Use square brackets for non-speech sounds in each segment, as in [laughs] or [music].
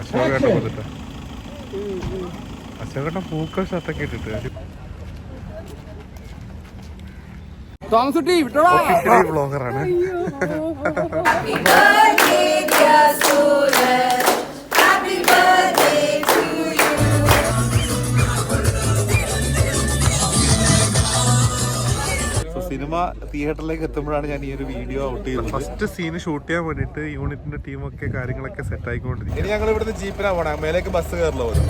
അശോകേട്ടൻ വന്നിട്ട്. അശോകേട്ടൻ പൂക്കൾ ഷർട്ടൊക്കെ ഇട്ടിട്ട്. തോമസുട്ടി ഒഫീഷ്യലി ബ്ലോഗറാണ് സിനിമ തിയേറ്ററിലേക്ക് എത്തുമ്പോഴാണ് ഞാൻ ഈ ഒരു വീഡിയോ ഔട്ട് ചെയ്യുന്നത് ഫസ്റ്റ് സീന് ഷൂട്ട് ചെയ്യാൻ വേണ്ടിയിട്ട് യൂണിറ്റിന്റെ ടീമൊക്കെ കാര്യങ്ങളൊക്കെ സെറ്റ് ആയിക്കൊണ്ടിരിക്കും ഇനി ഞങ്ങൾ ഇവിടുന്ന് ജീപ്പിനാ പോണേ. മേലേക്ക് ബസ് കയറില്ല പോലും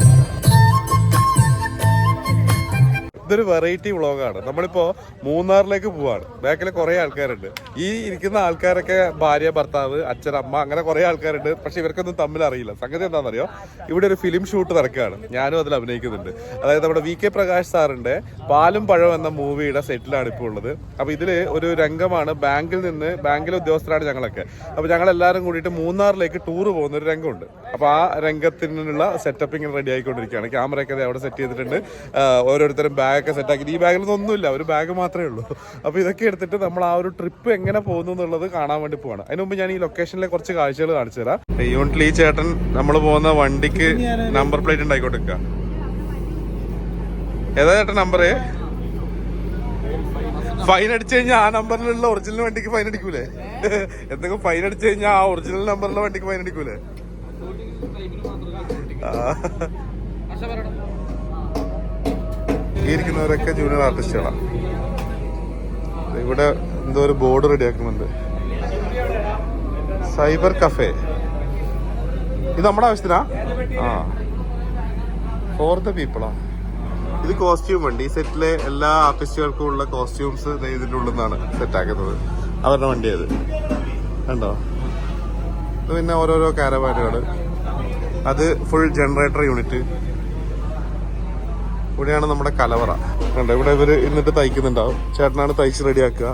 ഇതൊരു വെറൈറ്റി വ്ളോഗാണ് നമ്മളിപ്പോ മൂന്നാറിലേക്ക് പോവാണ്. ബാക്കിൽ കുറെ ആൾക്കാരുണ്ട്. ഈ ഇരിക്കുന്ന ആൾക്കാരൊക്കെ ഭാര്യ ഭർത്താവ് അച്ഛൻ അമ്മ അങ്ങനെ കുറെ ആൾക്കാരുണ്ട്. പക്ഷെ ഇവർക്കൊന്നും തമ്മിൽ അറിയില്ല. സംഗതി എന്താണെന്നറിയോ? ഇവിടെ ഒരു ഫിലിം ഷൂട്ട് നടക്കുകയാണ്. ഞാനും അതിൽ അഭിനയിക്കുന്നുണ്ട്. അതായത് നമ്മുടെ വി കെ പ്രകാശ് സാറിന്റെ പാലും പഴം എന്ന മൂവിയുടെ സെറ്റിലാണ് ഇപ്പോൾ ഉള്ളത്. അപ്പൊ ഇതിൽ ഒരു രംഗമാണ് ബാങ്കിൽ നിന്ന് ബാങ്കിലെ ഉദ്യോഗസ്ഥരാണ് ഞങ്ങളൊക്കെ. അപ്പൊ ഞങ്ങൾ എല്ലാവരും കൂടിയിട്ട് മൂന്നാറിലേക്ക് ടൂർ പോകുന്ന ഒരു രംഗമുണ്ട്. അപ്പൊ ആ രംഗത്തിനുള്ള സെറ്റപ്പ് ഇങ്ങനെ റെഡി ആയിക്കൊണ്ടിരിക്കുകയാണ്. ക്യാമറയൊക്കെ അവിടെ സെറ്റ് ചെയ്തിട്ടുണ്ട്. ഓരോരുത്തരും ഓരോരുത്തരും ബാഗൊക്കെ സെറ്റാക്കി ഈ ബാഗിലൊന്നും ഒന്നുമില്ല. ഒരു ബാഗ് മാത്രമേ ഉള്ളൂ. അപ്പോൾ ഇതൊക്കെ എടുത്തിട്ട് നമ്മൾ ആ ഒരു ട്രിപ്പ് എങ്ങനെ പോകുന്നു എന്നുള്ളത് കാണാൻ വേണ്ടി പോവാണ്. അതിന് മുമ്പ് ഞാൻ ഈ ലൊക്കേഷനിലെ കുറച്ച് കാഴ്ചകൾ കാണിച്ചു തരാം. യൂണിറ്റിൽ ഈ ചേട്ടൻ നമ്മൾ പോകുന്ന വണ്ടിക്ക് നമ്പർ പ്ലേറ്റ് ഉണ്ടായിക്കോട്ടെ ഏതാ ചേട്ടൻ നമ്പർ ഫൈൻ അടിച്ചു കഴിഞ്ഞാൽ ആ നമ്പറിലുള്ള ഒറിജിനൽ വണ്ടിക്ക് ഫൈൻ അടിക്കൂലേ? എന്തെങ്കിലും ഫൈൻ അടിച്ചു കഴിഞ്ഞാൽ ആ ഒറിജിനൽ നമ്പറിലുള്ള വണ്ടിക്ക് ഫൈൻ അടിക്കൂലേ? ആ. ഈ ജൂനിയർ ആർട്ടിസ്റ്റുകളാണ് ഇവിടെ എന്തോ ഒരു ബോർഡ് റെഡിയാക്കുന്നുണ്ട് സൈബർ കഫേ ഇത് നമ്മുടെ ആവശ്യത്തിനാ? ആ. ഫോർ ദ പീപ്പിളാ ഇത് കോസ്റ്റ്യൂം വണ്ടി ഈ സെറ്റിലെ എല്ലാ ആർട്ടിസ്റ്റുകൾക്കും ഉള്ള കോസ്റ്റ്യൂംസ് ഇതിന്റെ ഉള്ളിൽ നിന്നാണ് സെറ്റാക്കുന്നത് അവരുടെ വണ്ടി അത് കണ്ടോ പിന്നെ ഓരോരോ കാരവാനുകൾ അത് ഫുൾ ജനറേറ്റർ യൂണിറ്റ് ഇവിടെയാണ് നമ്മുടെ കലവറ. കണ്ട ഇവിടെ ഇവർ ഇന്നിട്ട് തയ്ക്കുന്നുണ്ടാവും. ചേട്ടനാണ് തയ്ച്ച് റെഡിയാക്കുക.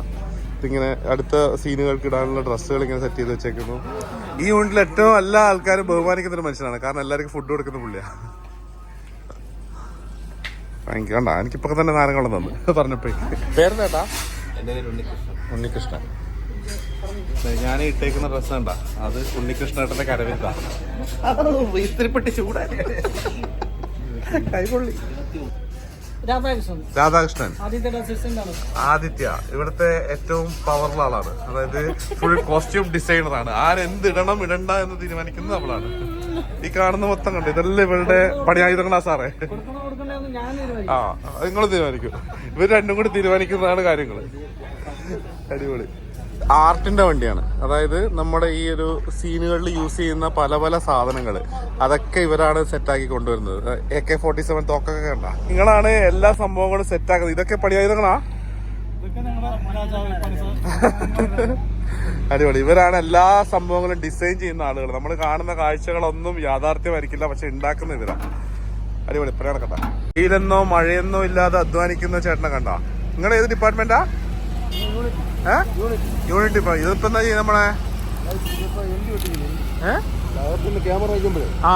ഇതിങ്ങനെ അടുത്ത സീനുകൾക്ക് ഇടാനുള്ള ഡ്രസ്സുകൾ ഇങ്ങനെ സെറ്റ് ചെയ്ത് വെച്ചേക്കുന്നു. ഈ യൂണിറ്റിൽ ഏറ്റവും എല്ലാ ആൾക്കാരും ബഹുമാനിക്കുന്ന ഒരു മനുഷ്യനാണ്. കാരണം എല്ലാവർക്കും ഫുഡ് കൊടുക്കുന്ന പുള്ളിയാ. എനിക്ക് കണ്ട എനിക്കിപ്പോ തന്നെ നാരങ്ങളും തന്നു. പറഞ്ഞപ്പോ പേര് ഉണ്ണികൃഷ്ണൻ. ഞാൻ ഇട്ടേക്കുന്ന ഡ്രസ് കണ്ട? അത് ഉണ്ണികൃഷ്ണേട്ടന്റെ കരവിന്താ ഇത്തിരിപ്പെട്ടി ചൂടായി കൈപൊള്ളി രാധാകൃഷ്ണൻ. ആദിത്യ ഇവിടുത്തെ ഏറ്റവും പവറുള്ള ആളാണ്. അതായത് ഫുൾ കോസ്റ്റ്യൂം ഡിസൈനർ ആണ്. ആരെന്ത് ഇടണം ഇടണ്ട എന്ന് തീരുമാനിക്കുന്നത് അവളാണ്. ഈ കാണുന്ന മൊത്തം കണ്ട്? ഇതെല്ലാം ഇവരുടെ പണിയായുധങ്ങളാ സാറേ. ആ നിങ്ങൾ തീരുമാനിക്കും. ഇവർ രണ്ടും കൂടി തീരുമാനിക്കുന്നതാണ് കാര്യങ്ങൾ അടിപൊളി. ആർട്ടിന്റെ വണ്ടിയാണ്. അതായത് നമ്മുടെ ഈ ഒരു സീനുകളിൽ യൂസ് ചെയ്യുന്ന പല പല സാധനങ്ങൾ അതൊക്കെ ഇവരാണ് സെറ്റാക്കി കൊണ്ടുവരുന്നത്. എ കെ ഫോർട്ടി സെവൻ തോക്കൊക്കെ കണ്ട. നിങ്ങളാണ് എല്ലാ സംഭവങ്ങളും സെറ്റാക്കുന്നത് ഇതൊക്കെ പണിയായുധങ്ങളാ ഇതൊക്കെ ഞങ്ങളുടെ രാജാവ് [laughs] പണി അടിപൊളി. ഇവരാണ് എല്ലാ സംഭവങ്ങളും ഡിസൈൻ ചെയ്യുന്ന ആളുകൾ നമ്മൾ കാണുന്ന കാഴ്ചകളൊന്നും യാഥാർത്ഥ്യമായിരിക്കില്ല പക്ഷെ ഉണ്ടാക്കുന്ന ഇവരാ. അടിപൊളി. ഇപ്പഴാണ് കണ്ട വെയിലെന്നോ മഴയെന്നോ ഇല്ലാതെ അധ്വാനിക്കുന്ന ചേട്ടനെ കണ്ട. നിങ്ങൾ ഏത് ഡിപ്പാർട്ട്മെന്റാ യൂണിറ്റ് ഇപ്പൊ ഇതിപ്പോ എന്താ ചെയ്യുന്നത് നമ്മളെ? ആ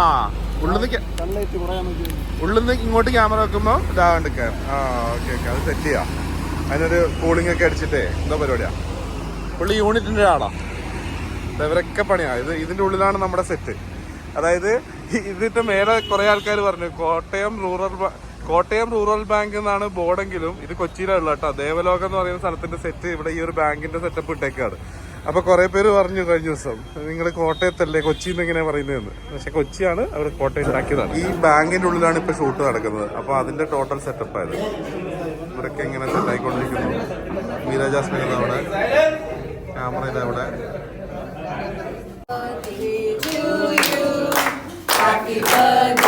ഉള്ളിന്ന് ഇങ്ങോട്ട് ക്യാമറ വെക്കുമ്പോ ഇതാകണ്ട് ആ ഓക്കെ ഓക്കെ അത് സെറ്റ് ചെയ്യാം. അതിനൊരു കൂളിംഗ് ഒക്കെ അടിച്ചിട്ടേ എന്താ പരിപാടിയാ? പുള്ളി യൂണിറ്റിന്റെ ആളാ ഇവരൊക്കെ പണിയാ. ഇത് ഇതിന്റെ ഉള്ളിലാണ് നമ്മുടെ സെറ്റ് അതായത് ഇതിന്റെ മേലെ കുറെ ആൾക്കാർ പറഞ്ഞു Kottayam rural Kottayam rural bank എന്നാണ് ബോർഡെങ്കിലും ഇത് കൊച്ചിയിലുള്ള കേട്ടോ. ദേവലോകം എന്ന് പറയുന്ന സ്ഥലത്തിന്റെ സെറ്റ് ഇവിടെ ഈ ഒരു ബാങ്കിന്റെ സെറ്റപ്പ് ഇട്ടേക്കാണ്. അപ്പൊ കുറെ പേര് പറഞ്ഞു കഴിഞ്ഞ ദിവസം നിങ്ങൾ കോട്ടയത്തല്ലേ? കൊച്ചി എന്ന് എങ്ങനെ പറയുന്നതെന്ന്? പക്ഷെ കൊച്ചിയാണ് അവർ കോട്ടയം ഉണ്ടാക്കിയതാണ്. ഈ ബാങ്കിന്റെ ഉള്ളിലാണ് ഇപ്പൊ ഷൂട്ട് നടക്കുന്നത്. അപ്പൊ അതിന്റെ ടോട്ടൽ സെറ്റപ്പ് ആയത് ഇവിടൊക്കെ ഇങ്ങനെ സെറ്റ് ആയിക്കൊണ്ടിരിക്കുന്നു. മീരാജാസ്മിൻ അവിടെ. ക്യാമറ ഇതാ അവിടെ Happy birthday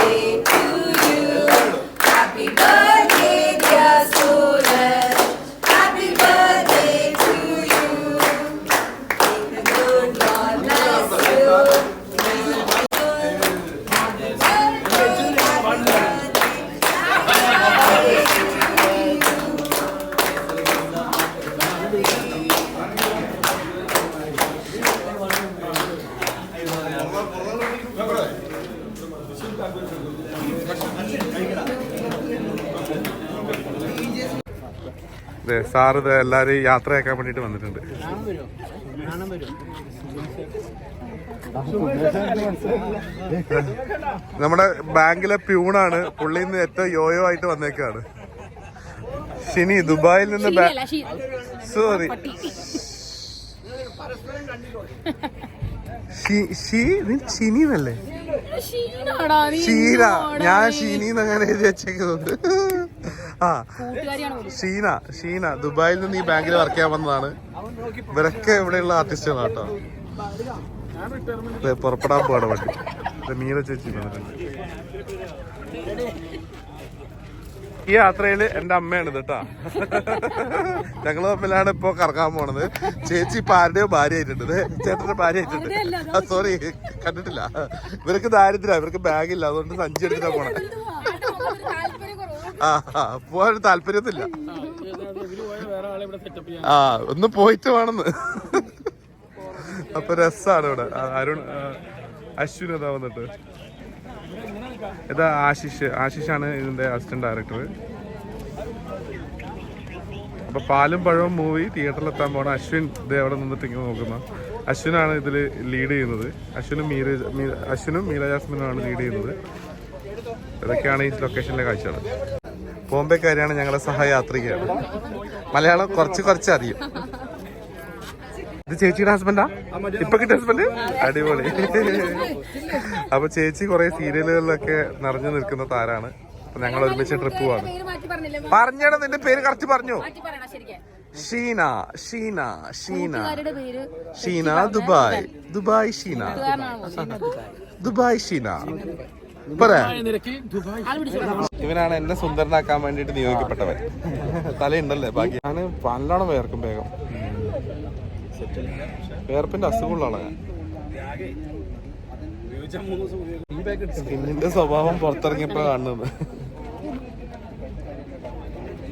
സാറ് ഇത് എല്ലാരെയും യാത്രയാക്കാൻ വേണ്ടിട്ട് വന്നിട്ടുണ്ട്. നമ്മുടെ ബാങ്കിലെ പ്യൂണാണ് പുള്ളിയിൽ നിന്ന് ഏറ്റവും യോയോ ആയിട്ട് വന്നേക്കാണ്. ഷിനി ദുബായിൽ നിന്ന്. സോറി. ഷീനല്ലേ ഷിനി എന്നല്ലേ ഷീന ഞാൻ? ഷീനി എന്നങ്ങനെ എഴുതി വെച്ചേക്കുന്നത്. ആ. ഷീന ഷീന ദുബായിൽ നിന്ന് ഈ ബാങ്കിൽ വർക്ക് ചെയ്യാൻ വന്നതാണ്. ഇവരൊക്കെ ഇവിടെയുള്ള ആർട്ടിസ്റ്റുകളാണ് കേട്ടോ പുറപ്പെടാൻ പോകണ വണ്ടി. മീന ചേച്ചി ഈ യാത്രയിൽ എന്റെ അമ്മയാണ് ഇത് കേട്ടാ ഞങ്ങൾ തമ്മിലാണ് ഇപ്പൊ കറങ്ങാൻ പോണത്. ചേച്ചി ഇപ്പൊ ആരുടെയോ ഭാര്യ ആയിട്ടുണ്ട് ചേട്ടന്റെ ഭാര്യ ആയിട്ടുണ്ട് സോറി കണ്ടിട്ടില്ല. ഇവർക്ക് ദാരിദ്ര്യ ഇവർക്ക് ബാഗില്ല അതുകൊണ്ട് സഞ്ചി എടുത്തിട്ടാ പോണേ പോവാൻ താല്പര്യത്തില്ല ആ ഒന്ന് പോയിട്ട് വേണമെന്ന് അപ്പൊ രസാണ് ഇവിടെ. അരുൺ അശ്വിൻ അതാ വന്നിട്ട്? ഇതാ ആശിഷ്? ആശിഷാണ് ഇതിന്റെ അസിസ്റ്റന്റ് ഡയറക്ടർ അപ്പൊ പാലും പഴവും മൂവി തിയേറ്ററിൽ എത്താൻ പോണ അശ്വിൻ ഇത് അവിടെ നിന്നിട്ട് ഇങ്ങനെ നോക്കുന്ന. അശ്വിനാണ് ഇതിൽ ലീഡ് ചെയ്യുന്നത്. അശ്വിനും മീര അശ്വിനും മീര ജാസ്മിനുമാണ് ലീഡ് ചെയ്യുന്നത്. ഇതൊക്കെയാണ് ഈ ലൊക്കേഷനിലെ കാഴ്ചകൾ ബോംബെക്കാരിയാണ് ഞങ്ങളുടെ സഹയാത്രികയാണ്. മലയാളം കുറച്ച് കുറച്ച് അറിയും. ഇത് ചേച്ചിയുടെ ഹസ്ബൻഡാ ഇപ്പൊ കിട്ടിയ ഹസ്ബൻഡ് അടിപൊളി. അപ്പൊ ചേച്ചി കുറെ സീരിയലുകളിലൊക്കെ നിറഞ്ഞു നിൽക്കുന്ന താരാണ്. അപ്പൊ ഞങ്ങൾ ഒരുമിച്ച് ട്രിപ്പ് പോവാണ്. പറഞ്ഞാണ് നിന്റെ പേര് കറക്റ്റ് പറഞ്ഞു. Sheena Sheena Sheena. Sheena Dubai. Dubai Sheena? Dubai Sheena. ഇവനാണ് എന്നെ സുന്ദരനാക്കാൻ വേണ്ടിട്ട് നിയോഗിക്കപ്പെട്ടവൻ. തലയുണ്ടല്ലേ ബാക്കി? ഞാൻ നല്ലോണം വേർക്കും വേഗം. വേർപ്പിന്റെ അസുഖമുള്ളതാണ് ഞാൻ. സ്കിന്നിന്റെ സ്വഭാവം പുറത്തിറങ്ങിയപ്പോ കാണുന്നത്.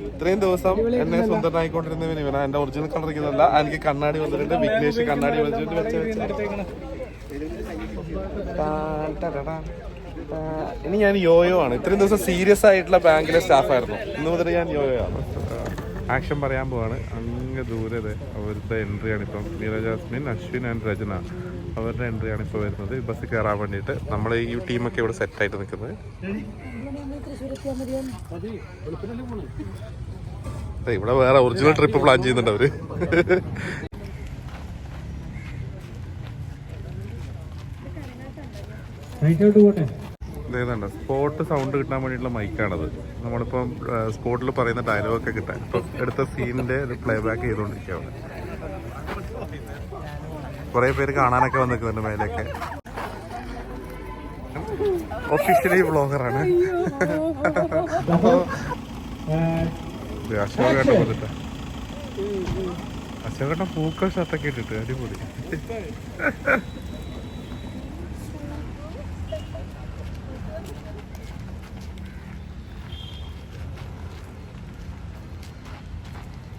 ഇത്രയും ദിവസം എന്നെ സുന്ദരനായിക്കൊണ്ടിരുന്നവൻ ഇവനാ. എന്റെ ഒറിജിനൽ കളർ ഇരിക്കുന്നതല്ല. എനിക്ക് കണ്ണാടി വന്നിട്ടുണ്ട്. വിഘ്നേഷ് കണ്ണാടി വന്നിട്ട് വെച്ച് വെച്ച്. ഇനി ഞാൻ യോയോ ആണ്. ഇത്രയും ദിവസം സീരിയസ് ആയിട്ടുള്ള ബാങ്കിലെ സ്റ്റാഫായിരുന്നു ഇന്ന് മുതൽ ഞാൻ യോയോ ആണ്. ആക്ഷൻ പറയാൻ പോവാണ്. അങ്ങ് ദൂരത് അവരുടെ എൻട്രി ആണ് ഇപ്പം. മീര ജാസ്മിൻ അശ്വിൻ ആൻഡ് രചന. അവരുടെ എൻട്രി ആണ് ഇപ്പോൾ വരുന്നത്. ബസ് കയറാൻ വേണ്ടിയിട്ട് നമ്മൾ ഈ ടീമൊക്കെ ഇവിടെ സെറ്റ് ആയിട്ട് നിൽക്കുന്നത്. ദേ, ഇവിടെ വേറെ ഒറിജിനൽ ട്രിപ്പ് പ്ലാൻ ചെയ്യുന്നുണ്ട് അവർ. ഇതേതാണ്ട് സ്പോട്ട് സൗണ്ട് കിട്ടാൻ വേണ്ടിയിട്ടുള്ള മൈക്കാണത് നമ്മളിപ്പം സ്പോട്ടിൽ പറയുന്ന ഡയലോഗൊക്കെ കിട്ടാൻ. ഇപ്പം എടുത്ത സീനിന്റെ പ്ലേ ബാക്ക് ചെയ്തുകൊണ്ടിരിക്കുകയാണ്. കുറേ പേര് കാണാനൊക്കെ വന്നിരിക്കുന്നുണ്ട് മേലെയൊക്കെ. ഒഫീഷ്യലി ബ്ലോഗറാണ് വന്നിട്ട്. അശോകേട്ടൻ പൂക്കൾ ഷർട്ടൊക്കെ ഇട്ടിട്ട് അടിപൊളി.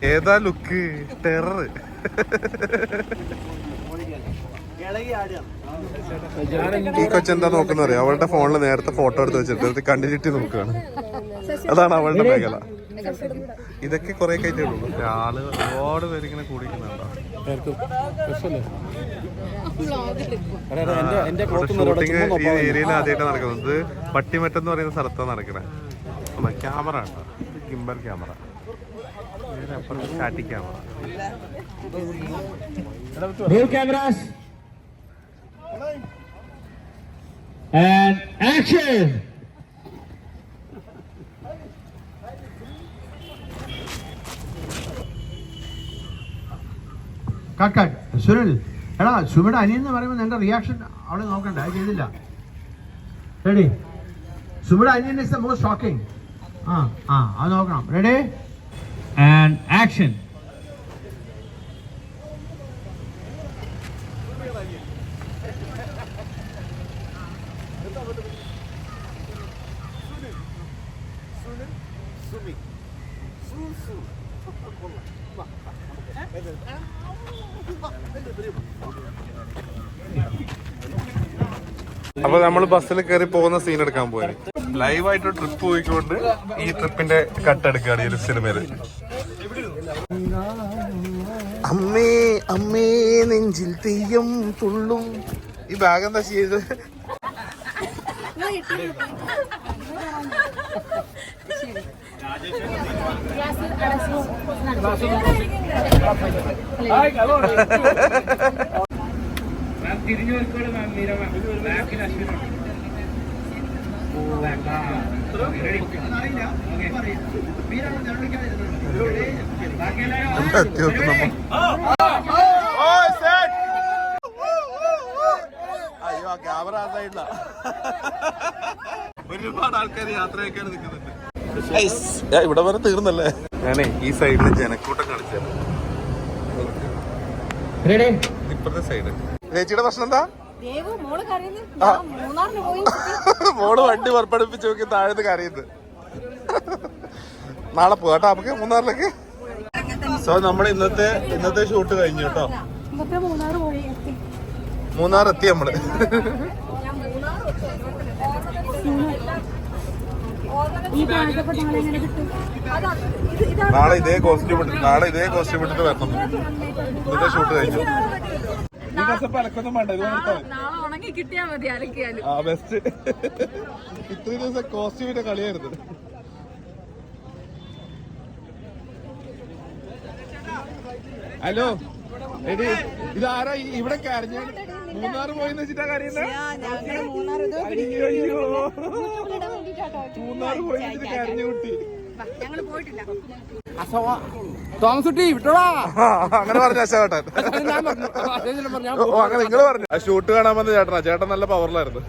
ഏതാ ലുക്ക്? ടെറർ. ഈ കൊച്ചെന്താ നോക്കുന്ന അറിയാം? അവളുടെ ഫോണിൽ നേരത്തെ ഫോട്ടോ എടുത്ത് വെച്ചിട്ട് കണ്ടിട്ട് നോക്കുകയാണ് അതാണ് അവളുടെ മേഖല. ഇതൊക്കെ കുറെ കഴിഞ്ഞേ ഉള്ളൂ. ആൾ ഒരുപാട് പേര് ഇങ്ങനെ കൂടിക്കുന്നുണ്ടോ എന്റെ എന്റെ ഷൂട്ടിങ് ഈ ഏരിയയിൽ ആദ്യമായിട്ട് നടക്കുന്നത്. പട്ടിമറ്റം എന്ന് പറയുന്ന സ്ഥലത്താണ് നടക്കണേ. ക്യാമറ ഉണ്ടോ gimbal camera static camera Roll cameras. And action! Cut cut Sunil എടാ സുമിയുടെ അനിയൻ എന്ന് പറയുമ്പോൾ നിന്റെ റിയാക്ഷൻ അവിടെ നോക്കണ്ട അത് ചെയ്തില്ല. റെഡി സുമിയുടെ അനിയൻ ഇസ് ദ മോസ്റ്റ് ഷോക്കിംഗ് ആ ആ അത് നോക്കണം. റെഡി ആൻഡ് ആക്ഷൻ അപ്പൊ നമ്മൾ ബസ്സിൽ കയറി പോകുന്ന സീൻ എടുക്കാൻ പോയി ലൈവായിട്ട് ട്രിപ്പ് പോയിക്കൊണ്ട് ഈ ട്രിപ്പിന്റെ കട്ട് എടുക്കുകയാണ് ഈ ഒരു സിനിമയിൽ. അമ്മേ അമ്മേ നെഞ്ചിൽ തെയ്യം തുള്ളും. ഈ ബാഗ് എന്താ ചെയ്ത് [laughs] തിരിഞ്ഞു മാം മീര മാം. ബാക്കിൽ നോക്കുന്നമ്മ അയ്യോ ക്യാമറ ആ സൈഡിലാ ഒരുപാട് ആൾക്കാർ യാത്രയൊക്കെ നിൽക്കുന്നുണ്ട് ഇവിടെ വരെ തീർന്നല്ലേ? ഞാനേ ഈ സൈഡിൽ ജനക്കൂട്ടം കാണിച്ചു ഇപ്പുറത്തെ സൈഡ് ചേച്ചിയുടെ പ്രശ്നം എന്താ? മോൾ വണ്ടി പുറപ്പെടുപ്പിച്ച് നോക്കി താഴത്ത് കരയുന്നത് നാളെ പോകട്ടോ നമുക്ക് മൂന്നാറിലേക്ക്. സോ നമ്മൾ ഇന്നത്തെ ഇന്നത്തെ ഷൂട്ട് കഴിഞ്ഞു കേട്ടോ. മൂന്നാർ എത്തി. നമ്മൾ. നാളെ ഇതേ കോസ്റ്റ്യൂം നാളെ ഇതേ കോസ്റ്റ്യൂം ഇട്ടിട്ട് വരണം. ഇന്നത്തെ ഷൂട്ട് കഴിഞ്ഞു. പലക്കൊന്നും അലക്കൊന്നും വേണ്ട ഇത് നാളെ ഉണങ്ങി കിട്ടിയാ മതി അലക്കിയാലും. ആ ബെസ്റ്റ് ഇത്രയും ദിവസം കോസ്റ്റ്യൂമിന്റെ കളിയായിരുന്നു. ഹലോ എടി ഇതാരാ ഇവിടെ കരഞ്ഞ മൂന്നാർ പോയെന്ന് വെച്ചിട്ടാ കരയുന്നത് മൂന്നാർ പോയി കരഞ്ഞ കുട്ടി. ഞങ്ങൾ പോയിട്ടില്ല. തോമസ് കുട്ടി വിട്ടോടാ. അങ്ങനെ പറഞ്ഞ അശോകട്ടൻ. ഞാൻ പറഞ്ഞു. അതേപോലെ ഓ അങ്ങനെ നിങ്ങൾ പറഞ്ഞു. ആ ഷൂട്ട് കാണാൻ വന്ന ചേട്ടനാ. ചേട്ടൻ നല്ല പവറിലായിരുന്നു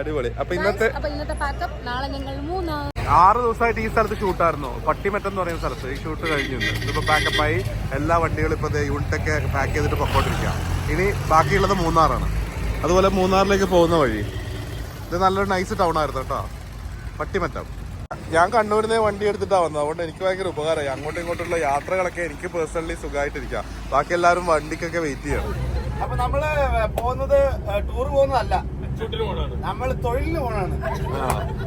അടിപൊളി. അപ്പൊ ഇന്നത്തെ അപ്പൊ ഇന്നത്തെ പാക്കപ്പ് നാളെ ഞങ്ങൾ മൂന്നാർ ആറ് ദിവസമായിട്ട് ഈ സ്ഥലത്ത് ഷൂട്ടായിരുന്നു. പട്ടിമറ്റം എന്ന് പറയുന്ന സ്ഥലത്ത്. ഈ ഷൂട്ട് കഴിഞ്ഞു ഇതിപ്പോ പാക്കപ്പായി. എല്ലാ വണ്ടികളും ഇപ്പൊ യൂണിറ്റൊക്കെ പാക്ക് ചെയ്തിട്ട് പൊക്കോണ്ടിരിക്കുക ഇനി ബാക്കിയുള്ളത് മൂന്നാറാണ്. അതുപോലെ മൂന്നാറിലേക്ക് പോകുന്ന വഴി. ഇത് നല്ലൊരു നൈസ് ടൗൺ ആയിരുന്നു കേട്ടോ. പട്ടിമറ്റം. ഞാൻ കണ്ണൂരിൽ നിന്ന് വണ്ടി എടുത്തിട്ടാ വന്നത്. അതുകൊണ്ട് എനിക്ക് ഭയങ്കര ഉപകാരമായി അങ്ങോട്ടും ഇങ്ങോട്ടുള്ള യാത്രകളൊക്കെ എനിക്ക് പേഴ്സണലി സുഖമായിട്ടിരിക്കാം ബാക്കി എല്ലാവരും വണ്ടിക്കൊക്കെ വെയിറ്റ് ചെയ്യണം അപ്പൊ നമ്മൾ പോകുന്നത് ടൂർ പോകുന്നതല്ല. നമ്മൾ തൊഴിലിന് പോണാണ്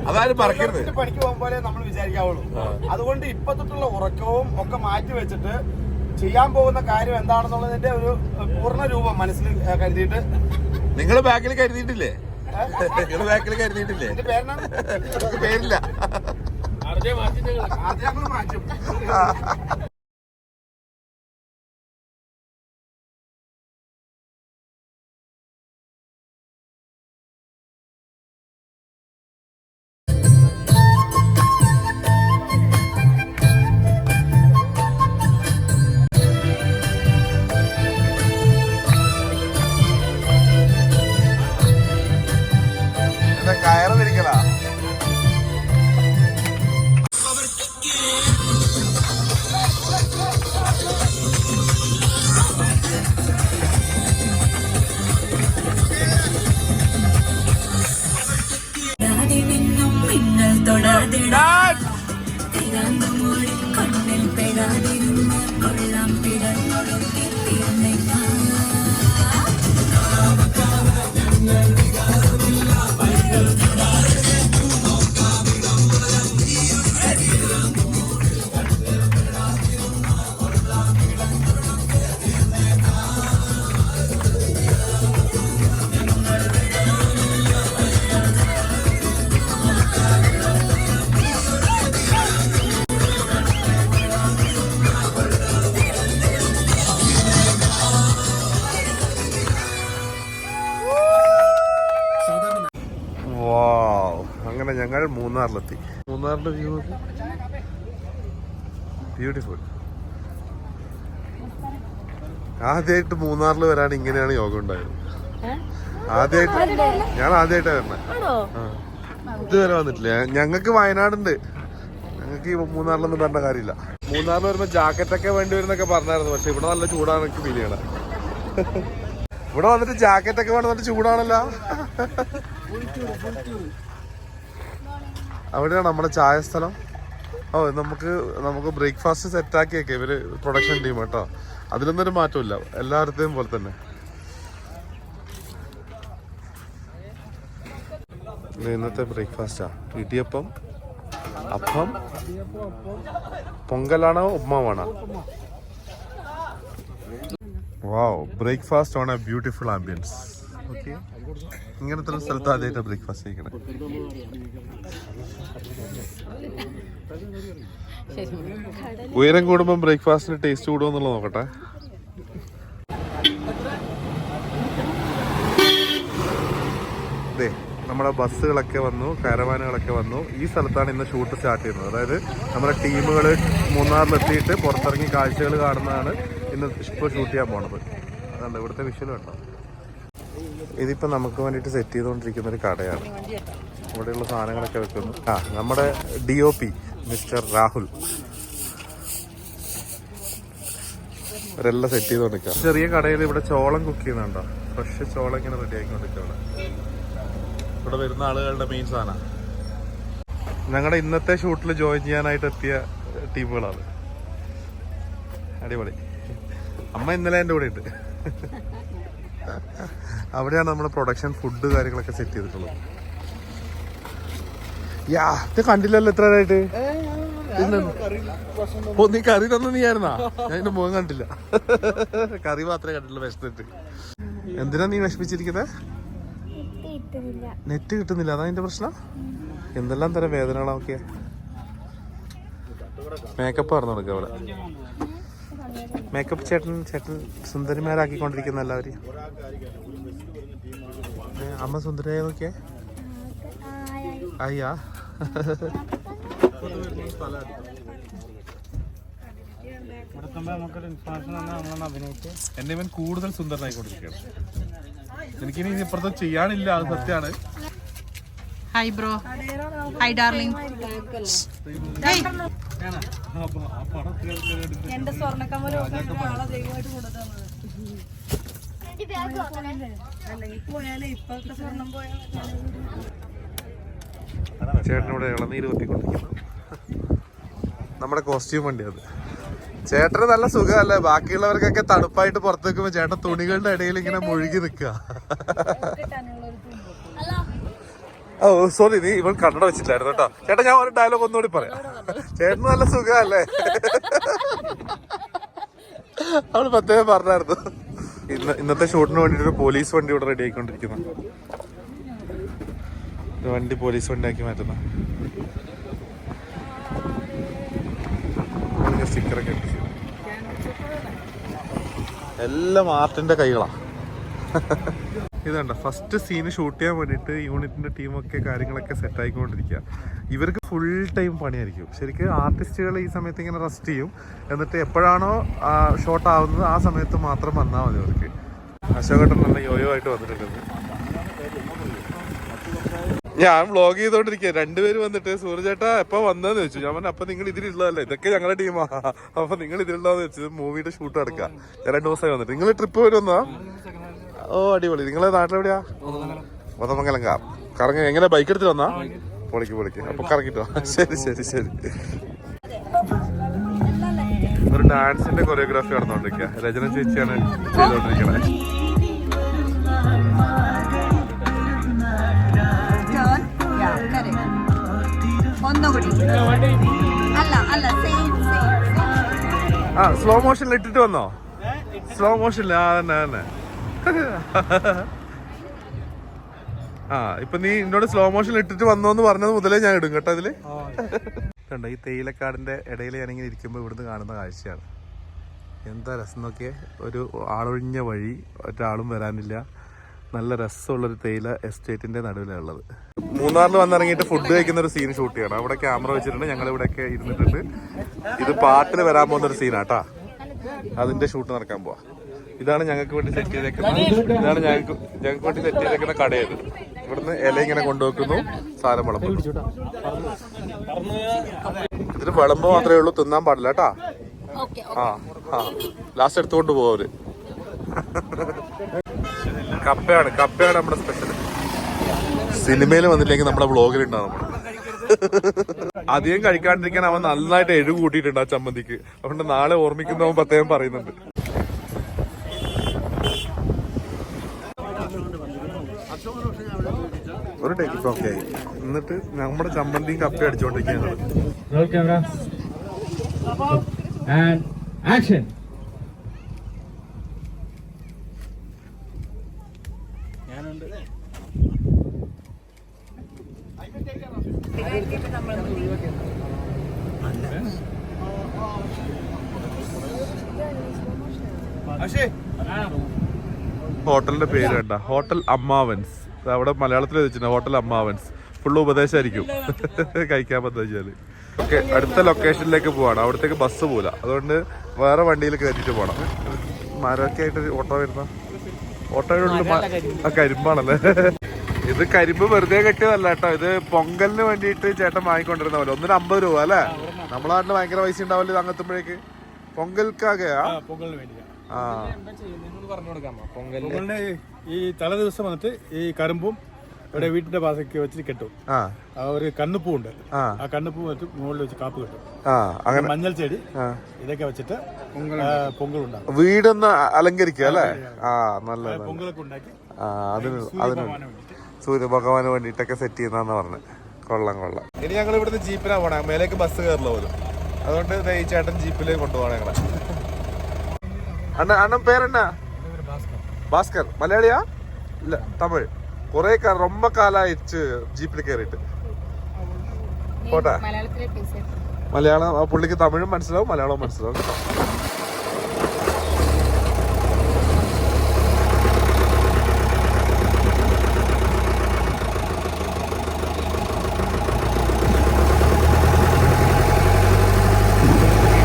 അതായത് പറക്കരുത്. പണിക്ക് പോകുമ്പോലെ പോലെ നമ്മൾ വിചാരിക്കാവുള്ളൂ. അതുകൊണ്ട് ഇപ്പൊ തൊട്ടുള്ള ഉറക്കവും ഒക്കെ മാറ്റി വെച്ചിട്ട് ചെയ്യാൻ പോകുന്ന കാര്യം എന്താണെന്നുള്ളതിന്റെ ഒരു പൂർണ രൂപം മനസ്സിൽ കരുതിയിട്ട്. നിങ്ങൾ ബാക്കിൽ കരുതിയിട്ടില്ലേ? നിങ്ങൾ ബാക്കിൽ കരുതിയിട്ടില്ലേ? പേരില്ല. ആർജെ മാറ്റി ഞങ്ങൾ ആദ്യം മൂന്നാറിന്റെ വ്യൂ ബ്യൂട്ടിഫുൾ ആദ്യമായിട്ട് മൂന്നാറിൽ വരാൻ ഇങ്ങനെയാണ് യോഗ ഉണ്ടായത്. ആദ്യമായിട്ട് ഞാൻ ആദ്യമായിട്ടാണ് വരണേ. ഇതുവരെ വന്നിട്ടില്ല. ഞങ്ങൾക്ക് വയനാടുണ്ട്. ഞങ്ങൾക്ക് ഈ മൂന്നാറിലൊന്നും വരേണ്ട കാര്യമില്ല. മൂന്നാറിൽ വരുമ്പോ ജാക്കറ്റ് ഒക്കെ വേണ്ടി വരുന്നൊക്കെ പറഞ്ഞായിരുന്നു. പക്ഷെ ഇവിടെ നല്ല ചൂടാണ് എനിക്ക് ഫീൽ ചെയ്യണേ. ഇവിടെ വന്നിട്ട് ജാക്കറ്റ് ഒക്കെ വേണം നല്ല ചൂടാണല്ലോ. അവിടെയാണ് നമ്മുടെ ചായ സ്ഥലം. ഓ നമുക്ക് നമുക്ക് ബ്രേക്ക്ഫാസ്റ്റ് സെറ്റ് ആക്കിയൊക്കെ. ഇവർ പ്രൊഡക്ഷൻ ടീം കേട്ടോ. അതിലൊന്നും ഒരു മാറ്റമില്ല എല്ലായിടത്തെയും പോലെ തന്നെ. ഇന്നത്തെ ബ്രേക്ക്ഫാസ്റ്റാ ഇടിയപ്പം അപ്പം പൊങ്കലാണോ ഉപ്മാവാണോ. Wow breakfast on a beautiful ambience okay. ഇങ്ങനത്തെ ഒരു സ്ഥലത്ത് ആദ്യമായിട്ട് ബ്രേക്ക്ഫാസ്റ്റ് കഴിക്കണേ. ഉയരം കൂടുമ്പോൾ ബ്രേക്ക്ഫാസ്റ്റിന് ടേസ്റ്റ് കൂടുമെന്നുള്ളത് നോക്കട്ടെ. നമ്മുടെ ബസ്സുകളൊക്കെ വന്നു കാരവാനുകളൊക്കെ വന്നു. ഈ സ്ഥലത്താണ് ഇന്ന് ഷൂട്ട് സ്റ്റാർട്ട് ചെയ്യുന്നത്. അതായത് നമ്മുടെ ടീമുകൾ മൂന്നാറിലെത്തിയിട്ട് പുറത്തിറങ്ങി കാഴ്ചകൾ കാണുന്നതാണ് ഇന്ന് ഇപ്പോൾ ഷൂട്ട് ചെയ്യാൻ പോണത്. അതുകൊണ്ട് ഇവിടുത്തെ വിഷ്വൽ കണ്ടോ? ഇതിപ്പോൾ നമുക്ക് വേണ്ടിയിട്ട് സെറ്റ് ചെയ്തുകൊണ്ടിരിക്കുന്ന ഒരു കടയാണ് ഇവിടെയുള്ള സാധനങ്ങളൊക്കെ വെക്കുന്നു. ആ നമ്മുടെ D O P mister Rahul. അവരെല്ലാം സെറ്റ് ചെയ്തുകൊണ്ടിരിക്കുക ചെറിയ കടയിൽ ഇവിടെ ചോളം കുക്ക് ചെയ്യുന്നുണ്ടോ? ഫ്രഷ് ചോളം ഇങ്ങനെ റെഡി ആക്കിക്കൊണ്ടിരിക്കുക ഇവിടെ ഇവിടെ വരുന്ന ആളുകളുടെ മെയിൻ സാധനം. ഞങ്ങളുടെ ഇന്നത്തെ ഷൂട്ടിൽ ജോയിൻ ചെയ്യാനായിട്ട് എത്തിയ ടീമുകളാണ്. അടിപൊളി. അമ്മ ഇന്നലെ എന്റെ കൂടെ ഉണ്ട്. അവിടെയാണ് നമ്മുടെ പ്രൊഡക്ഷൻ ഫുഡ് കാര്യങ്ങളൊക്കെ സെറ്റ് ചെയ്തിട്ടുള്ളത്. യാ ഇത് കണ്ടില്ലല്ലോ എത്ര ആയിട്ട് ഓ നീ കറി തന്ന നീ ആയിരുന്നാ? ഞാൻ എന്റെ മുഖം കണ്ടില്ല. കറി മാത്രമേ കണ്ടിട്ടുള്ളൂ വിശന്നിട്ട്. എന്തിനാ നീ വിഷമിച്ചിരിക്കുന്നത് നെറ്റ് കിട്ടുന്നില്ല അതാ എന്റെ പ്രശ്നം? എന്തെല്ലാം തരം വേദനകളൊക്കെ? മേക്കപ്പ് പറഞ്ഞു കൊടുക്കുക അവിടെ മേക്കപ്പ് ചേട്ടൻ ചേട്ടൻ സുന്ദരിമാരാക്കിക്കൊണ്ടിരിക്കുന്ന എല്ലാവരെയും. അമ്മ സുന്ദരിയായ നോക്കിയേ? അയ്യാ. എന്നെ ഇവൻ കൂടുതൽ സുന്ദരനായിക്കൊണ്ടിരിക്കുകയാണ് എനിക്കിനി ഇപ്പുറത്ത് ചെയ്യാനില്ല അത് സത്യമാണ്. Hi bro hi darling. എന്റെ സ്വർണക്കമ്മലും ചേട്ടനിവിടെ ഇളനീര് കുത്തിക്കൊണ്ടിരിക്കുന്നു. നമ്മുടെ കോസ്റ്റ്യൂം വണ്ടി അത്. ചേട്ടന് നല്ല സുഖമല്ലേ? ബാക്കിയുള്ളവർക്കൊക്കെ തണുപ്പായിട്ട് പുറത്ത് വെക്കുമ്പോ ചേട്ടൻ തുണികളുടെ ഇടയിൽ ഇങ്ങനെ മുഴുകി നിൽക്കുക. ഓ സോറി നീ ഇവൾ കണ്ണട വെച്ചില്ലായിരുന്നു കേട്ടോ. ചേട്ടാ ഞാൻ ഒരു ഡയലോഗ് ഒന്നുകൂടി പറയാം. ചേട്ടന് നല്ല സുഖമല്ലേ? അവൾ പ്രത്യേകം പറഞ്ഞായിരുന്നു. ഇന്ന് ഇന്നത്തെ ഷൂട്ടിന് വേണ്ടിട്ട് ഒരു പോലീസ് വണ്ടി ഇവിടെ റെഡി ആയിക്കൊണ്ടിരിക്കുന്നു വണ്ടി പോലീസ് വണ്ടി ആക്കി മാറ്റുന്ന സ്റ്റിക്കറൊക്കെ എല്ലാം ആർട്ടിന്റെ കൈകളാ. ഇതുണ്ട് ഫസ്റ്റ് സീന് ഷൂട്ട് ചെയ്യാൻ വേണ്ടിയിട്ട് യൂണിറ്റിന്റെ ടീമൊക്കെ കാര്യങ്ങളൊക്കെ സെറ്റ് ആയിക്കൊണ്ടിരിക്കുക ഇവർക്ക് ഫുൾ ടൈം പണിയായിരിക്കും. ശരിക്കും ആർട്ടിസ്റ്റുകൾ ഈ സമയത്ത് ഇങ്ങനെ റെസ്റ്റ് ചെയ്യും. എന്നിട്ട് എപ്പോഴാണോ ഷോട്ട് ആവുന്നത് ആ സമയത്ത് മാത്രം വന്നാൽ മതി അവർക്ക്. അശോകട്ടൻ നല്ല യോയോ ആയിട്ട് വന്നിട്ടുണ്ട്. ഞാൻ വ്ളോഗ് ചെയ്തോണ്ടിരിക്കുക രണ്ടുപേര് വന്നിട്ട് സൂര്യചേട്ടാ എപ്പോ വന്നതെന്ന് വെച്ചു ഞാൻ പറഞ്ഞു അപ്പൊ നിങ്ങൾ ഇതിലുള്ളതല്ലേ? ഇതൊക്കെ ഞങ്ങളുടെ ടീമാ അപ്പൊ നിങ്ങൾ ഇതിലുള്ളതെന്ന് വെച്ചത് മൂവിയുടെ ഷൂട്ട് നടക്കുക. ഞാൻ രണ്ടു ദിവസമായി വന്നിട്ട്. നിങ്ങൾ ട്രിപ്പ് വരുമെന്നാ ഓ അടിപൊളി. നിങ്ങളെ നാട്ടിലെവിടെയാ കൊതമംഗലം കാർ കറങ്ങി എങ്ങനെ ബൈക്ക് എടുത്ത് വന്നാ? പൊളിക്ക് പൊളിക്ക്. അപ്പൊ കറങ്ങിട്ടോ [laughs] ശരി ശരി ശരി. ഒരു ഡാൻസിന്റെ കൊറിയോഗ്രാഫി നടന്നുകൊണ്ടിരിക്കുക രചന ചേച്ചിയാണ് ചെയ്തോണ്ടിരിക്കണേ. ആ സ്ലോ മോഷനിൽ ഇട്ടിട്ട് വന്നോ? സ്ലോ മോഷനിൽ ആ തന്നെ തന്നെ. ആ ഇപ്പൊ നീ എന്നോട് സ്ലോ മോഷൻ ഇട്ടിട്ട് വന്നോന്ന് പറഞ്ഞത് മുതലേ ഞാൻ ഇടും കേട്ടോ അതിൽ. കണ്ടോ ഈ തേയിലക്കാടിന്റെ ഇടയിൽ ഞാനിങ്ങനെ ഇരിക്കുമ്പോൾ ഇവിടുന്ന് കാണുന്ന കാഴ്ചയാണ്. എന്താ രസം നോക്കിയേ? ഒരു ആളൊഴിഞ്ഞ വഴി ഒരാളും വരാനില്ല. നല്ല രസമുള്ളൊരു തേയില എസ്റ്റേറ്റിന്റെ നടുവിലാണ് ഉള്ളത്. മൂന്നാറിൽ വന്നിറങ്ങിയിട്ട് ഫുഡ് കഴിക്കുന്ന ഒരു സീൻ ഷൂട്ട് ചെയ്യണം. അവിടെ ക്യാമറ വെച്ചിട്ടുണ്ട്. ഞങ്ങൾ ഇവിടെയൊക്കെ ഇരുന്നിട്ടുണ്ട്. ഇത് പാട്ടിൽ വരാൻ പോകുന്ന ഒരു സീനാട്ടാ അതിന്റെ ഷൂട്ട് നടക്കാൻ പോവാ. ഇതാണ് ഞങ്ങൾക്ക് വേണ്ടി സെറ്റ് ചെയ്തേക്കുന്ന ഇതാണ് ഞങ്ങൾക്ക് ഞങ്ങൾക്ക് വേണ്ടി സെറ്റ് ചെയ്തേക്കുന്ന കടയത്. ഇവിടുന്ന് ഇല ഇങ്ങനെ കൊണ്ടുവെക്കുന്നു സാധനം വിളമ്പും ഇതിന് വിളമ്പ് മാത്രമേ ഉള്ളൂ തിന്നാൻ പാടില്ല കേട്ടാ. ആ ആ. ലാസ്റ്റ് എടുത്തുകൊണ്ട് പോവര് കപ്പയാണ് കപ്പയാണ് നമ്മുടെ സ്പെഷ്യൽ സിനിമയിൽ വന്നില്ലെങ്കിൽ നമ്മുടെ വ്ളോഗിൽ ഉണ്ടാവും നമ്മൾ അധികം കഴിക്കാണ്ടിരിക്കാൻ അവൻ നന്നായിട്ട് എഴു കൂട്ടിയിട്ടുണ്ട് ആ ചമ്മന്തിക്ക്. അതുകൊണ്ട് നാളെ ഓർമ്മിക്കുന്നവൻ പ്രത്യേകം പറയുന്നുണ്ട്. ഒരു ടേക്ക് ഇറ്റ്സ് ഓക്കെ ആയി. എന്നിട്ട് നമ്മുടെ ചമ്മന്തിയും കപ്പ അടിച്ചുകൊണ്ടിരിക്കുകയാണ് ഹോട്ടലിന്റെ പേര് കേട്ടാ ഹോട്ടൽ അമ്മാവൻസ്. അവിടെ മലയാളത്തിൽ വെച്ചിട്ടുണ്ട് ഹോട്ടൽ അമ്മാവൻസ്. ഫുള്ള് ഉപദേശമായിരിക്കും കഴിക്കാൻ പറ്റുവെച്ചാൽ ഓക്കെ അടുത്ത ലൊക്കേഷനിലേക്ക് പോവാണ്. അവിടത്തേക്ക് ബസ് പോല അതുകൊണ്ട് വേറെ വണ്ടിയിൽ കയറ്റിട്ട് പോകണം മരമൊക്കെ ആയിട്ട് ഓട്ടോ വരുന്ന? ഓട്ടോയുടെ ഉള്ളിൽ ആ കരിമ്പാണല്ലേ? ഇത് കരിമ്പ് വെറുതെ കെട്ടിയതല്ല കേട്ടോ. ഇത് പൊങ്കലിന് വേണ്ടിയിട്ട് ചേട്ടൻ വാങ്ങിക്കൊണ്ടിരുന്ന പോലെ. ഒന്നിന് അമ്പത് രൂപ അല്ലേ? നമ്മളെ നാട്ടിൽ ഭയങ്കര പൈസ ഉണ്ടാവില്ല അങ്ങെത്തുമ്പോഴേക്ക്. പൊങ്കൽക്കാകെയാ? പൊങ്കലിന് വേണ്ടിയാണ് ആ പൊങ്കലിന് ഈ തല ദിവസം വന്നിട്ട് ഈ കരുമ്പും ഇവിടെ വീട്ടിന്റെ പാസക്ക് വെച്ചിട്ട് കെട്ടും. ആ. ഒരു കണ്ണുപ്പൂ ഉണ്ട് ആ. കണ്ണുപ്പൂ വെച്ച് മുകളിൽ വെച്ച് കാപ്പ് കെട്ടും. ആ അങ്ങനെ. മഞ്ഞൾ ചെടി ഇതൊക്കെ വെച്ചിട്ട് പൊങ്കൽ ഉണ്ടാക്കും. വീടൊന്ന് അലങ്കരിക്കുക അല്ലേ? ആ നല്ല. പൊങ്കലൊക്കെ ഉണ്ടാക്കി ആ അതിന് അതിന് ഭഗവാന് വേണ്ടിയിട്ട്. സൂര്യഭഗവാന് വേണ്ടിയിട്ടൊക്കെ സെറ്റ് ചെയ്യുന്നതെന്ന് പറഞ്ഞു. കൊള്ളാം കൊള്ളാം. ഇനി ഞങ്ങൾ ഇവിടുന്ന് ജീപ്പിലാണ് പോണേ. മേലേക്ക് ബസ് കയറില്ല പോലും. അതുകൊണ്ട് ഈ ചേട്ടൻ ജീപ്പിലേക്ക് കൊണ്ടുപോകണം ഞങ്ങളെ. അണ്ണ അണ്ണൻ പേരെന്നാ? ഭാസ്കർ. മലയാളിയാ? ഇല്ല തമിഴ്. കുറെ റൊമ്പ കാലായിച്ച് ജീപ്പിൽ കയറിയിട്ട്. പോട്ടെ. മലയാളം പുള്ളിക്ക് തമിഴും മനസ്സിലാവും മലയാളവും മനസ്സിലാവും.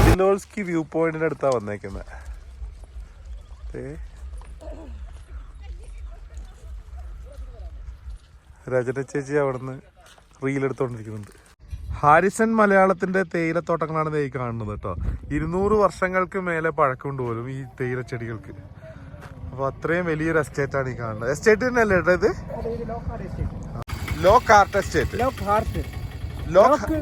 ഡിലോൾസ്കി വ്യൂ പോയിന്റിന് അടുത്താണ് വന്നേക്കുന്നത് രചന ചേച്ചി അവിടുന്ന് റീലെടുത്തോണ്ടിരിക്കുന്നുണ്ട് ഹാരിസൺ മലയാളത്തിന്റെ തേയിലത്തോട്ടങ്ങളാണ് ഈ കാണുന്നത് കേട്ടോ ഇരുന്നൂറ് വർഷങ്ങൾക്ക് മേലെ പഴക്കമുണ്ട് പോലും ഈ തേയില ചെടികൾക്ക് അപ്പൊ അത്രയും വലിയൊരു എസ്റ്റേറ്റ് ആണ് ഈ കാണുന്നത്. എസ്റ്റേറ്റ് തന്നെയല്ലേ കേട്ടോ ഇത്? ലോക്ക് ഹാർട്ട് എസ്റ്റേറ്റ് ലോക്ക്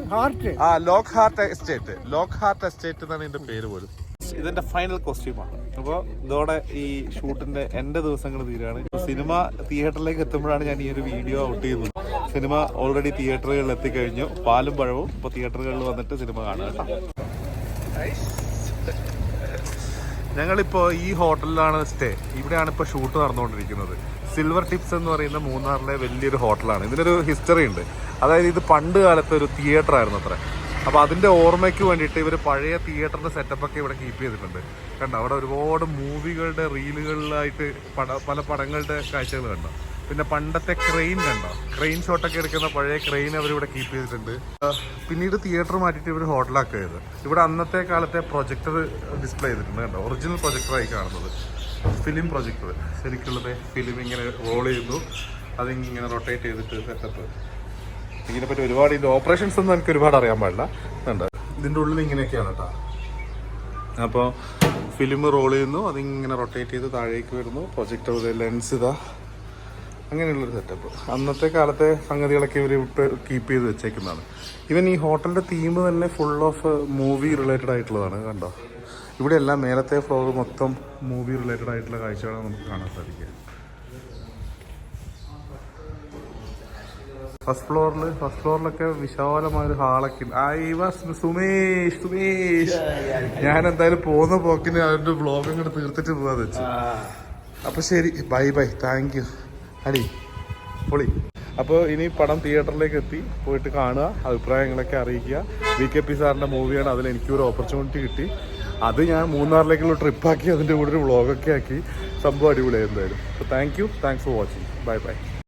ആ Lockhart estate Lockhart estate എന്നാണ് ഇതിന്റെ പേര് പോലും. ഇതിന്റെ ഫൈനൽ കോസ്റ്റ്യൂമാണ് അപ്പോൾ ഇതോടെ ഈ ഷൂട്ടിന്റെ എന്റെ ദിവസങ്ങൾ തീരാണ് സിനിമ തിയേറ്ററിലേക്ക് എത്തുമ്പോഴാണ് ഞാൻ ഈ ഒരു വീഡിയോ ഔട്ട് ചെയ്യുന്നത്. സിനിമ ഓൾറെഡി തിയേറ്ററുകളിൽ എത്തിക്കഴിഞ്ഞു. പാലും പഴവും ഇപ്പൊ തിയേറ്ററുകളിൽ വന്നിട്ട് സിനിമ കാണുക കേട്ടോ. ഞങ്ങളിപ്പോ ഈ ഹോട്ടലിലാണ് സ്റ്റേ ഇവിടെയാണ് ഇപ്പൊ ഷൂട്ട് നടന്നുകൊണ്ടിരിക്കുന്നത്. സിൽവർ ടിപ്സ് എന്ന് പറയുന്ന മൂന്നാറിലെ വലിയൊരു ഹോട്ടലാണ്. ഇതിനൊരു ഹിസ്റ്ററി ഉണ്ട്. അതായത് ഇത് പണ്ട് കാലത്ത് ഒരു തിയേറ്റർ ആയിരുന്നു അത്ര. അപ്പൊ അതിന്റെ ഓർമ്മയ്ക്ക് വേണ്ടിയിട്ട് ഇവർ പഴയ തിയേറ്ററിന്റെ സെറ്റപ്പൊക്കെ ഇവിടെ കീപ്പ് ചെയ്തിട്ടുണ്ട്. കണ്ടോ? അവിടെ ഒരുപാട് മൂവികളുടെ റീലുകളിലായിട്ട് പട പല പടങ്ങളുടെ കാഴ്ചകൾ കണ്ടോ? പിന്നെ പണ്ടത്തെ ക്രെയിൻ കണ്ടോ? ക്രെയിൻ ഷോട്ടൊക്കെ എടുക്കുന്ന പഴയ ക്രെയിൻ അവരിവിടെ കീപ്പ് ചെയ്തിട്ടുണ്ട്. പിന്നീട് തിയേറ്റർ മാറ്റിയിട്ട് ഇവർ ഹോട്ടലാക്കിയത് ഇവിടെ അന്നത്തെ കാലത്തെ പ്രൊജക്ടർ ഡിസ്പ്ലേ ചെയ്തിട്ടുണ്ട് കണ്ടോ? ഒറിജിനൽ പ്രൊജക്ടറായി കാണുന്നത്. ഫിലിം പ്രൊജക്ടർ ശരിക്കുള്ളത് ഫിലിം ഇങ്ങനെ റോൾ ചെയ്യുന്നു. അതിങ്ങനെ റൊട്ടേറ്റ് ചെയ്തിട്ട് സെറ്റപ്പ് ഇതിനെപ്പറ്റി ഒരുപാട് ഇതിന്റെ ഓപ്പറേഷൻസ് ഒന്നും എനിക്ക് ഒരുപാട് അറിയാൻ പാടില്ല. ഉണ്ട് ഇതിന്റെ ഉള്ളിൽ ഇങ്ങനെയൊക്കെയാണ് കേട്ടോ. അപ്പോൾ ഫിലിം റോൾ ചെയ്യുന്നു. അതിങ്ങനെ റൊട്ടേറ്റ് ചെയ്ത് താഴേക്ക് വരുന്നു. പ്രൊജക്ടർ ലെൻസ് ഇതാ. അങ്ങനെയുള്ളൊരു സെറ്റപ്പ് അന്നത്തെ കാലത്തെ സംഗതികളൊക്കെ ഇവർ കീപ്പ് ചെയ്ത് വെച്ചേക്കുന്നതാണ്. ഇവൻ ഈ ഹോട്ടലിന്റെ തീം തന്നെ ഫുൾ ഓഫ് മൂവി റിലേറ്റഡ് ആയിട്ടുള്ളതാണ്. കണ്ടോ? ഇവിടെ എല്ലാം മേലത്തെ ഫ്ലോർ മൊത്തം മൂവി റിലേറ്റഡ് ആയിട്ടുള്ള കാഴ്ചകളാണ് നമുക്ക് കാണാൻ സാധിക്കുക. ഫസ്റ്റ് ഫ്ലോറിൽ ഫസ്റ്റ് ഫ്ലോറിലൊക്കെ വിശാലമായ ഒരു ഹാളൊക്കെ ഉണ്ട്. I was Sumesh Sumesh. ഞാൻ എന്തായാലും പോകുന്ന പോക്കിന് അവരുടെ ബ്ലോഗ് തീർത്തിട്ട് പോവാന്ന് വെച്ചു. അപ്പൊ ശരി ബൈ ബൈ. താങ്ക് യു അടി പൊളി. അപ്പോൾ ഇനി പടം തിയേറ്ററിലേക്ക് എത്തി പോയിട്ട് കാണുക അഭിപ്രായങ്ങളൊക്കെ അറിയിക്കുക. വി കെ പി സാറിന്റെ മൂവിയാണ് അതിൽ എനിക്കൊരു ഓപ്പർച്യൂണിറ്റി കിട്ടി. അത് ഞാൻ മൂന്നാറിലേക്കുള്ള ട്രിപ്പാക്കി അതിന്റെ കൂടെ ഒരു വ്ളോഗൊക്കെ ആക്കി. സംഭവം അടിപൊളിയായി എന്തായാലും. അപ്പോൾ thank you thanks for watching bye bye